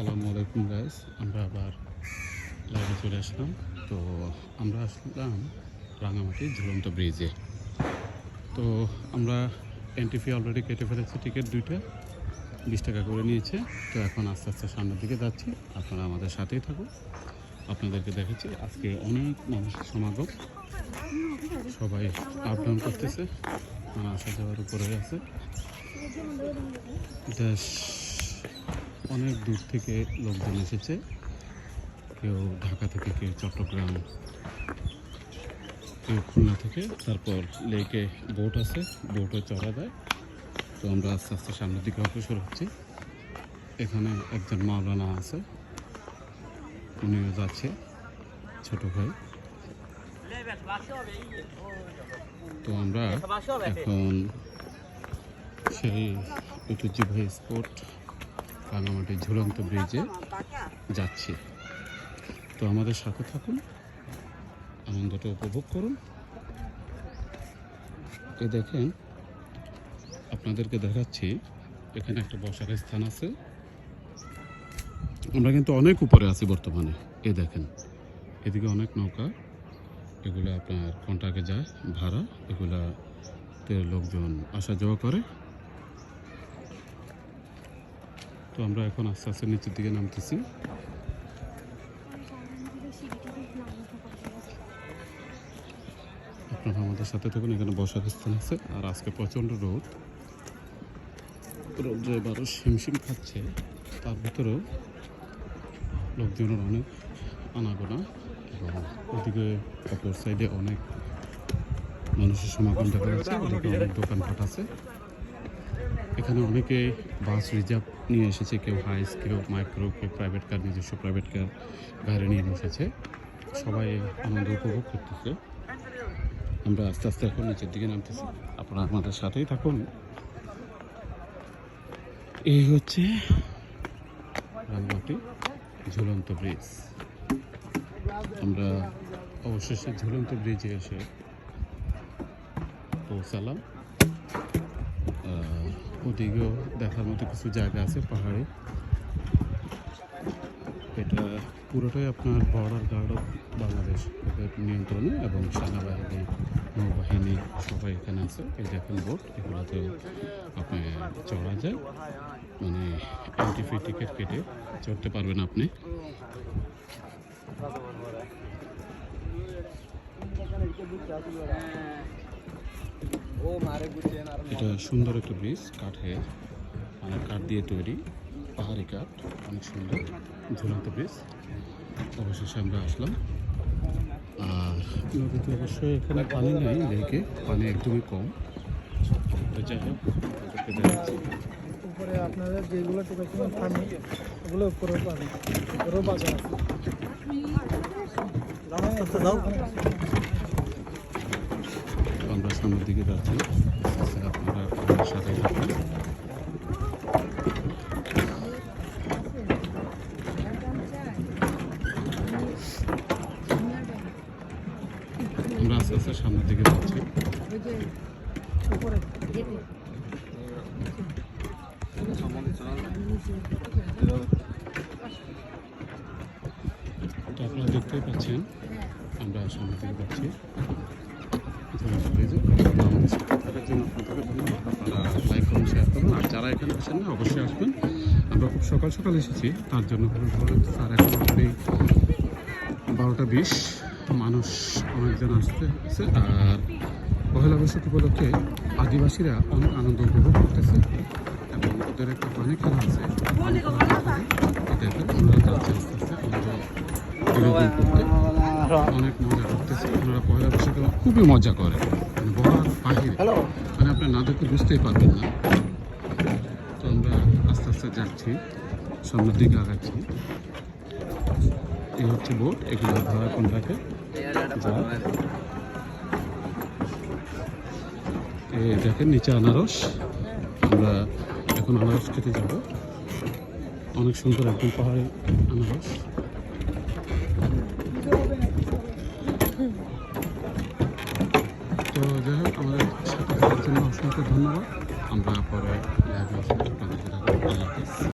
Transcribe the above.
আসসালামু আলাইকুম গাইস আমরা আবার লাইভে চলে আসলাম। তো আমরা আসলাম রাঙামাটি ঝুলন্ত ব্রিজে তো আমরা এন্ট্রি ফি অলরেডি কেটে ফেলেছি টিকিট দুইটা। বিশ টাকা করে নিয়েছে। তো এখন আস্তে আস্তে সামনের দিকে যাচ্ছি। আপনারা আমাদের সাথেই থাকুন। আপনাদেরকে দেখেছি আজকে অনেক মানুষের সমাগম। সবাই আপ ডাউন করতেছে। আসা যাওয়ার উপরে আছে। দেশ অনেক দূর থেকে লোকজন এসেছে। কেউ ঢাকা থেকে, কেউ চট্টগ্রাম, কেউ খুলনা থেকে। তারপর লেকে বোট আছে, বোটে চড়া যায়। তো আমরা আস্তে আস্তে সামনের দিকে অগ্রসর হচ্ছি এখানে একজন মাওলানা আছে। উনিও যাচ্ছে, ছোট ভাই। তো আমরা এখন সেই ঐতিহ্যবাহী স্পোর্ট রাঙামাটি ঝুলন্ত ব্রিজে যাচ্ছি। তো আমাদের সাথে থাকুন, আনন্দটা উপভোগ করুন। এ দেখেন, আপনাদেরকে দেখাচ্ছি, এখানে একটা বসার স্থান আছে। আমরা কিন্তু অনেক উপরে আছি বর্তমানে এ দেখেন। এদিকে অনেক নৌকা, এগুলো আপনার কন্টাকে যায় ভাড়া, এগুলাতে লোকজন আসা যাওয়া করে। তো আমরা এখন আস্তে আস্তে নিচের দিকে নামতেছি। আপনারা আমাদের সাথে থাকুন, এখানে বসার স্থান আছে। আর আজকে প্রচণ্ড রোদ। রোদ যে এবারও শিমশিম খাচ্ছে, তার ভিতরেও লোকজনের অনেক আনাগোনা এবং ওদিকে অপর সাইডে অনেক মানুষের সমাগম দেখা যাচ্ছে অনেক দোকানপাট আছে। এখানে অনেকে বাস রিজার্ভ নিয়ে এসেছে, কেউ হাইস কেউ মাইক্রো কেউ প্রাইভেট কার নিজস্ব প্রাইভেট কার গাড়ি নিয়ে এসেছে সবাই আনন্দ উপভোগ করতেছে। আমরা আস্তে আস্তে এখন নিচের দিকে নামতেছি। আপনারা আমাদের সাথেই থাকুন। এই হচ্ছে রাঙামাটি ঝুলন্ত ব্রিজ আমরা অবশেষে ঝুলন্ত ব্রিজে এসে পৌঁছালাম। ওদিকেও দেখার মতো কিছু জায়গা আছে, পাহাড়ে। এটা পুরোটাই আপনার বর্ডার গার্ড অফ বাংলাদেশ নিয়ন্ত্রণে এবং সেনাবাহিনী, নৌবাহিনী সবাই এখানে আছে, এই দেখেন বোট এগুলোতে আপনি চড়া যায়। মানে এন্ট্রি টিকিট কেটে চড়তে পারবেন আপনি। এটা সুন্দর একটা ব্রিজ কাঠে মানে কাঠ দিয়ে তৈরি পাহাড়ি কাঠ অনেক সুন্দর ঝুলন্ত ব্রিজ। অবশেষে আমরা আসলাম। আর নদীতে অবশ্যই এখানে পানি নেই লেকে পানি একদমই কম। যাই হোক উপরে আপনাদের যেগুলো টোকাইছিলেন ফার্মি ওগুলো উপরেও পাবেন উপরেও বাজার আছে। আমরা সামনের দিকে যাচ্ছি। আপনারা সামনের দিকে যাচ্ছি। আপনারা দেখতেই পাচ্ছেন, আমরা সামনের দিকে যাচ্ছি। আমাদের শেয়ার করুন আর যারা এখানে আসেন না অবশ্যই আসবেন আমরা খুব সকাল সকাল এসেছি তার জন্য কোনো ধরনের স্যার এখন অলরেডি বারোটা বিশ মানুষ অনেকজন আসতেছে আর পহেলা বৈশাখ উপলক্ষে আদিবাসীরা অনেক আনন্দ উপভোগ করতেছে এবং ওদের একটা পানি খেলা আছে দেখেন ওনারা আস্তে আস্তে আনন্দ করতে অনেক মজা করতেছে। ওনারা পয়লা বৈশাখে খুবই মজা করে। মানে বলার বাহিরে। মানে আপনি না দেখে বুঝতেই পারবেন না। তো আমরা আস্তে আস্তে যাচ্ছি। সামনের দিকে আগাচ্ছি। এই হচ্ছে বোট। এগুলো ভাড়া কোন থাকে এই দেখেন নিচে আনারস। আমরা এখন আনারস খেতে যাব। অনেক সুন্দর একদম পাহাড়ি আনারস তো যাই হোক আমাদের সাথে থাকার জন্য অসংখ্য ধন্যবাদ। আমরা পরে